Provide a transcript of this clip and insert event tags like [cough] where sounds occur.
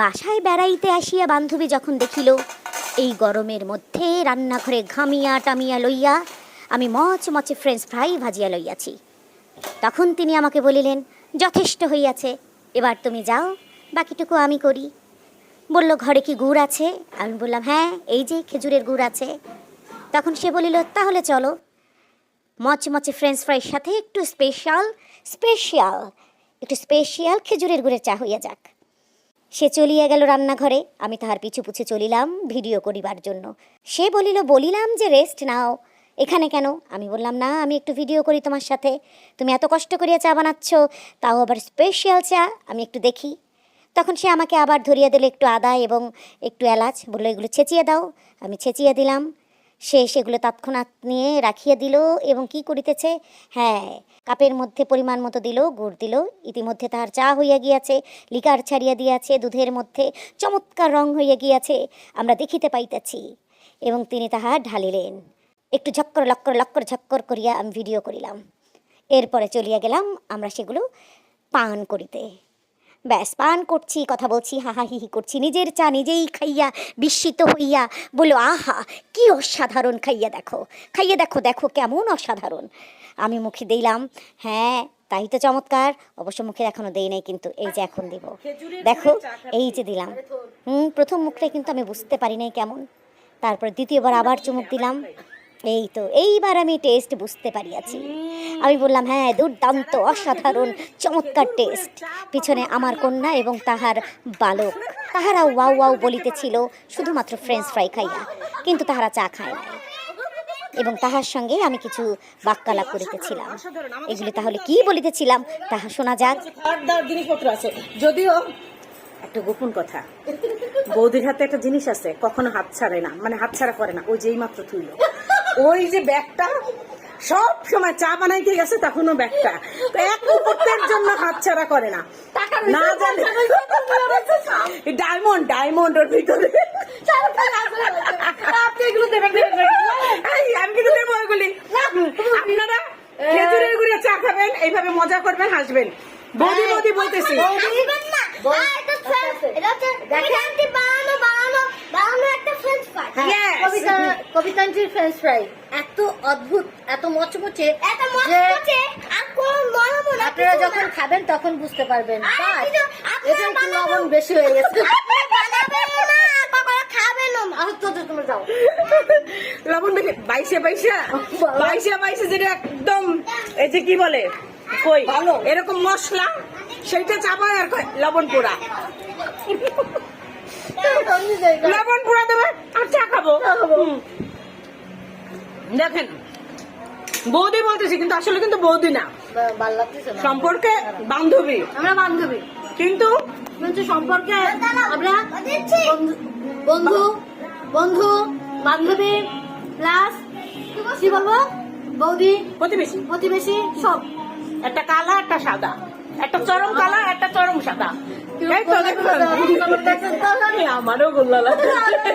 বাসায় বেড়াইতে আসিয়া বান্ধবী যখন দেখিল, এই গরমের মধ্যে রান্নাঘরে ঘামিয়া টামিয়া লইয়া আমি মচ মচে ফ্রেঞ্চ ফ্রাই ভাজিয়া লইয়াছি। তখন তিনি আমাকে বলিলেন, যথেষ্ট হইয়াছে, এবার তুমি যাও, বাকিটুকু আমি করি। বলল, ঘরে কি গুড় আছে? আমি বললাম হ্যাঁ এই যে খেজুরের গুড় আছে। তখন সে বলিল, তাহলে চলো। মচমচে ফ্রেঞ্চ ফ্রাইয়ের সাথে একটু স্পেশাল স্পেশাল একটু স্পেশাল খেজুরের গুড়ের চা হইয়া যাক। সে চলিয়া গেল রান্নাঘরে। আমি তাহার পিছু পিছু চলিলাম ভিডিও করিবার জন্য। সে বলিল, বলিলাম যে রেস্ট নাও। এখানে কেন? আমি বললাম, না, আমি একটু ভিডিও করি তোমার সাথে। তুমি এত কষ্ট করিয়া চা বানাচ্ছ, তাও আবার স্পেশাল চা। আমি একটু দেখি। তখন সে আমাকে আবার ধরিয়া দিল একটু আদা এবং একটু এলাচ। বলল, এগুলো ছেঁচিয়ে দাও। আমি ছেঁচিয়ে দিলাম। সে সেগুলো তৎক্ষণাৎ নিয়ে রাখিয়া দিল এবং কি করিতেছে? হ্যাঁ কাপের মধ্যে পরিমাণ মতো দিল, গুড় দিল, ইতিমধ্যে তাহার চা হইয়া গিয়াছে, লিকার ছাড়িয়া দিয়াছে, দুধের মধ্যে চমৎকার রং হইয়া গিয়াছে, আমরা দেখিতে পাইতেছি। এবং তিনি তাহা ঢালিলেন। একটু ঝক্কর, লক্কর লক্কর, ঝক্কর করিয়া আমি ভিডিও করিলাম। এরপরে চলিয়া গেলাম আমরা সেগুলো পান করিতে। ব্যাস পান করছি কথা বলছি হাহা হিহি করছি নিজের চা নিজেই খাইয়া বিস্মিত হইয়া বলো আহা কি অসাধারণ খাইয়া দেখো খাইয়া দেখো দেখো কেমন অসাধারণ। আমি মুখে দিলাম হ্যাঁ তাই তো চমৎকার অবশ্য মুখে এখনও দেই নাই কিন্তু এই যে এখন দিব। দেখো এই যে দিলাম। হুম প্রথম মুখটাই কিন্তু আমি বুঝতে পারি নাই কেমন। তারপর দ্বিতীয়বার আবার চুমুক দিলাম। এই তো এইবার আমি টেস্ট বুঝতে পারিয়াছি। আমি বললাম হ্যাঁ দুর্দান্ত, অসাধারণ, চমৎকার টেস্ট। পিছনে আমার কন্যা এবং তাহার বালক। তাহারা ওয়াও ওয়াও বলিতেছিল, শুধুমাত্র ফ্রেঞ্চ ফ্রাই খাইয়া, কিন্তু তাহারা চা খায় না এবং তাহার সঙ্গে আমি কিছু বাক্যালাপ করিতেছিলাম। এগুলি তাহলে কি বলিতেছিলাম? তাহা শোনা যাক। জিনিসপত্র আছে। যদিও একটা গোপন কথা, বৌদির হাতে একটা জিনিস আছে, কখনো হাত ছাড়ে না মানে হাত ছাড়া করে না, ওই যেই মাত্র থুইল। ওই যে ব্যাগটা সব সময় চা বানাইতে গেছে তখনও ব্যাগটা। তো এক মুহূর্তের জন্য হাত ছাড়া করে না। না জানে। ডায়মন্ড ডায়মন্ড ওর ভিতরে। এই, আমি কিন্তু দেবো ওগুলি আপনারা খেজুরের গুড়ে চা খাবেন এইভাবে মজা করবেন হাসবেন। বৌদি বৌদি বলতেছি। কবিতাঞ্জির ফ্রেঞ্চ ফ্রাই এত অদ্ভুত এত মচমচে যে আপনারা যখন খাবেন তখন বুঝতে পারবেন। হ্যাঁ, এটা একটু লবণ বেশি হয়ে গেছে। [laughs] লবণ দেখে বাইশে বাইশা। বাইশে বাইশে যেটা একদম এই যে কি বলে? কই? ভালো। এরকম মশলা সেইটা চাপায় আর লবণ পোড়া। লবণ পোড়া দেবে খাব। দেখেন বৌদি বলতেছি কিন্তু আসলে কিন্তু বৌদি না। সম্পর্কে বান্ধবী। আমরা বান্ধবী। কিন্তু সম্পর্কে আমরা বন্ধু- বন্ধু বন্ধু বান্ধবী প্লাস কি বলব? বৌদি প্রতিবেশী। প্রতিবেশী সব। একটা কালা একটা সাদা। একটা চরম কালা একটা চরম সাদা? আমারও গোল্লা